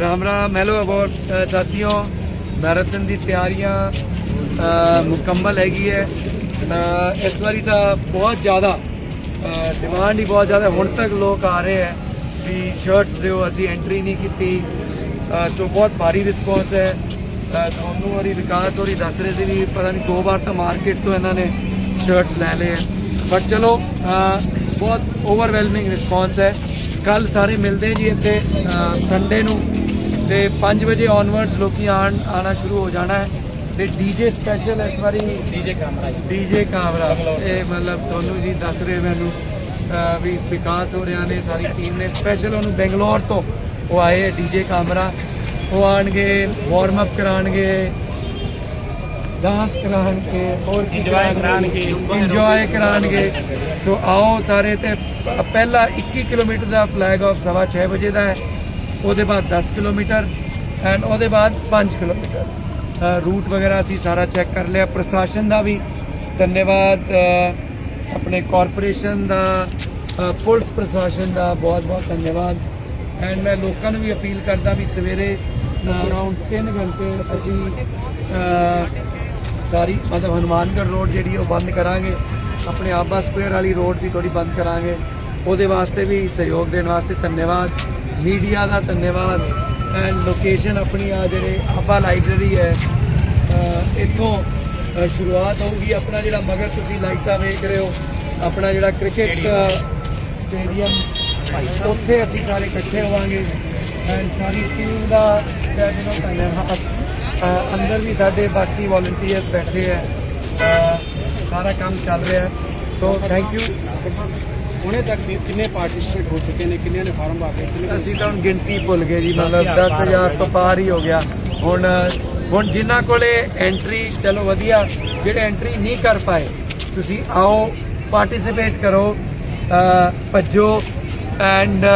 ਰਾਮ ਰਾਮ ਮੈਲੋ ਅਬਾਊਟ ਸਾਥੀਓ, ਮੈਰਾਥਨ ਦੀ ਤਿਆਰੀਆਂ ਮੁਕੰਮਲ ਹੈਗੀ ਹੈ। ਤਾਂ ਇਸ ਵਾਰੀ ਤਾਂ ਬਹੁਤ ਜ਼ਿਆਦਾ ਡਿਮਾਂਡ ਹੀ ਬਹੁਤ ਜ਼ਿਆਦਾ। ਹੁਣ ਤੱਕ ਲੋਕ ਆ ਰਹੇ ਹੈ ਵੀ ਸ਼ਰਟਸ ਦਿਓ, ਅਸੀਂ ਐਂਟਰੀ ਨਹੀਂ ਕੀਤੀ। ਸੋ ਬਹੁਤ ਭਾਰੀ ਰਿਸਪੌਂਸ ਹੈ। ਤੁਹਾਨੂੰ ਔਰੀ ਵਿਕਾਸ ਔਰੀ ਦੱਸ ਰਹੇ ਸੀ ਵੀ ਪਤਾ ਨਹੀਂ ਦੋ ਵਾਰ ਤਾਂ ਮਾਰਕੀਟ ਤੋਂ ਇਹਨਾਂ ਨੇ ਸ਼ਰਟਸ ਲੈ ਲਏ ਹੈ। ਬਟ ਚਲੋ ਬਹੁਤ ਓਵਰਵੈਲਮਿੰਗ ਰਿਸਪੌਂਸ ਹੈ। ਕੱਲ ਸਾਰੇ ਮਿਲਦੇ ਜੀ ਇੱਥੇ ਸੰਡੇ ਨੂੰ। ਤੇ 5 ਵਜੇ ਔਨਵਰਡਸ ਲੋਕੀ ਆਣ ਆਣਾ ਸ਼ੁਰੂ ਹੋ ਜਾਣਾ ਹੈ। ਤੇ ਡੀਜੇ ਸਪੈਸ਼ਲ ਇਸ ਵਾਰੀ ਡੀਜੇ ਕੈਮਰਾ ਜੀ। ਡੀਜੇ ਕਾਮਰਾ। ਇਹ ਮਤਲਬ ਸੋਨੂ ਜੀ ਦੱਸ ਰਹੇ ਮੈਨੂੰ ਵੀ ਵਿਕਾਸ ਹੋ ਰਿਹਾ ਨੇ ਸਾਰੀ ਟੀਮ ਨੇ। ਸਪੈਸ਼ਲ ਉਹਨੂੰ ਬੰਗਲੌਰ ਤੋਂ ਉਹ ਆਏ ਡੀਜੇ ਕਾਮਰਾ। ਉਹ ਆਣਗੇ ਵਾਰਮ ਅਪ ਕਰਾਣਗੇ ਡਾਂਸ ਕਰਾਣਗੇ ਹੋਰ ਕੀ Enjoy ਕਰਾਉਣਗੇ। ਇੰਜੋਏ ਕਰਾਣਗੇ। ਸੋ ਆਓ ਸਾਰੇ ਤੇ ਪਹਿਲਾ 21 ਕਿਲੋਮੀਟਰ ਦਾ ਫਲੈਗ ਆਫ ਸਵਾ 6 ਵਜੇ ਦਾ ਹੈ। ਉਹਦੇ ਬਾਅਦ 10 ਕਿਲੋਮੀਟਰ ਐਂਡ ਉਹਦੇ ਬਾਅਦ 5 ਕਿਲੋਮੀਟਰ। ਰੂਟ ਵਗੈਰਾ ਅਸੀਂ ਸਾਰਾ ਚੈੱਕ ਕਰ ਲਿਆ, ਪ੍ਰਸ਼ਾਸਨ ਦਾ ਵੀ। ਧੰਨਵਾਦ ਆਪਣੇ ਕਾਰਪੋਰੇਸ਼ਨ ਦਾ ਪੁਲਿਸ ਪ੍ਰਸ਼ਾਸਨ ਦਾ ਬਹੁਤ ਬਹੁਤ ਧੰਨਵਾਦ। ਐਂਡ ਮੈਂ ਲੋਕਾਂ ਨੂੰ ਵੀ ਅਪੀਲ ਕਰਦਾ ਵੀ ਸਵੇਰੇ ਅਰਾਊਂਡ 3 ਘੰਟੇ ਅਸੀਂ ਸਾਰੀ ਮਤਲਬ ਹਨੂਮਾਨਗੜ੍ਹ ਰੋਡ ਜਿਹੜੀ ਉਹ ਬੰਦ ਕਰਾਂਗੇ। ਆਪਣੇ ਆਬਾ ਸਕੁਅਰ ਵਾਲੀ ਰੋਡ ਵੀ ਥੋੜੀ ਬੰਦ ਕਰਾਂਗੇ। ਉਹਦੇ ਵਾਸਤੇ ਵੀ ਸਹਿਯੋਗ ਦੇਣ ਵਾਸਤੇ ਧੰਨਵਾਦ। ਮੀਡੀਆ ਦਾ ਧੰਨਵਾਦ ਐਂਡ ਲੋਕੇਸ਼ਨ ਆਪਣੀ ਆ ਜਿਹੜੇ ਆਪਾ ਲਾਇਬ੍ਰੇਰੀ ਹੈ ਇੱਥੋਂ ਸ਼ੁਰੂਆਤ ਹੋਊਗੀ। ਆਪਣਾ ਜਿਹੜਾ ਮਗਰ ਤੁਸੀਂ ਲਾਈਟਾਂ ਵੇਖ ਰਹੇ ਹੋ, ਆਪਣਾ ਜਿਹੜਾ ਕ੍ਰਿਕਟ ਸਟੇਡੀਅਮ ਉੱਥੇ ਅਸੀਂ ਸਾਰੇ ਇਕੱਠੇ ਹੋਵਾਂਗੇ ਐਂਡ ਸਾਰੀ ਟੀਮ ਦਾ ਤਹਿ ਧੰਨਵਾਦ। ਅੰਦਰ ਵੀ ਸਾਡੇ ਬਾਕੀ ਵੋਲੰਟੀਅਰਸ ਬੈਠੇ ਹੈ। ਸਾਰਾ ਕੰਮ ਚੱਲ ਰਿਹਾ ਸੋ ਥੈਂਕ ਯੂ ਹੁਣੇ ਤੱਕ ਵੀ ਕਿੰਨੇ ਪਾਰਟਿਸਿਪੇਟ ਹੋ ਚੁੱਕੇ ਨੇ ਕਿੰਨਿਆਂ ਨੇ ਫਾਰਮ ਭਰ ਕਿੰਨੇ ਅਸੀਂ ਤਾਂ ਹੁਣ ਗਿਣਤੀ ਭੁੱਲ ਗਏ ਜੀ ਮਤਲਬ 10000 ਤੋਂ ਪਾਰ ਹੀ ਹੋ ਗਿਆ। ਹੁਣ ਹੁਣ ਜਿਨ੍ਹਾਂ ਕੋਲੇ ਐਂਟਰੀ ਚਲੋ ਵਧੀਆ ਜਿਹੜੇ ਐਂਟਰੀ ਨਹੀਂ ਕਰ ਪਾਏ ਤੁਸੀਂ ਆਓ ਪਾਰਟਿਸਿਪੇਟ ਕਰੋ ਭੱਜੋ ਐਂਡ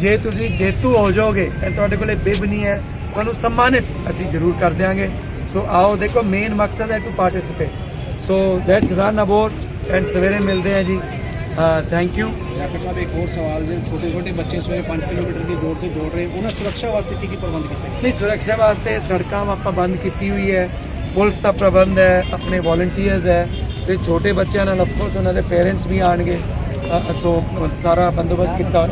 ਜੇ ਤੁਸੀਂ ਜੇਤੂ ਹੋ ਜਾਓਗੇ ਤੇ ਤੁਹਾਡੇ ਕੋਲੇ ਬਿਬ ਨਹੀਂ ਹੈ ਤੁਹਾਨੂੰ ਸਨਮਾਨਿਤ ਅਸੀਂ ਜ਼ਰੂਰ ਕਰ ਦਿਆਂਗੇ। ਸੋ ਆਓ ਦੇਖੋ ਮੇਨ ਮਕਸਦ ਹੈ to participate so let's run about and ਸਵੇਰੇ ਮਿਲਦੇ ਹਾਂ ਜੀ। ਥੈਂਕ ਯੂ ਜਾਕਰ ਸਾਹਿਬ ਇੱਕ ਹੋਰ ਸਵਾਲ ਜਿਹੜੇ ਛੋਟੇ ਛੋਟੇ ਬੱਚੇ ਸਵੇਰੇ 5 ਕਿਲੋਮੀਟਰ ਦੀ ਦੌੜ ਤੇ ਦੌੜ ਰਹੇ ਉਹਨਾਂ ਸੁਰੱਖਿਆ ਵਾਸਤੇ ਕੀ ਕੀ ਪ੍ਰਬੰਧ ਕੀਤੇ ਨਹੀਂ ਸੁਰੱਖਿਆ ਵਾਸਤੇ ਸੜਕਾਂ ਆਪਾਂ ਬੰਦ ਕੀਤੀ ਹੋਈ ਹੈ। ਪੁਲਿਸ ਦਾ ਪ੍ਰਬੰਧ ਹੈ ਆਪਣੇ ਵੋਲੰਟੀਅਰਸ ਹੈ। ਤੇ ਛੋਟੇ ਬੱਚਿਆਂ ਨਾਲ ਅਫਕੋਰਸ ਉਹਨਾਂ ਦੇ ਪੇਰੈਂਟਸ ਵੀ ਆਣਗੇ ਸੋ ਸਾਰਾ ਬੰਦੋਬਸਤ ਕੀਤਾ।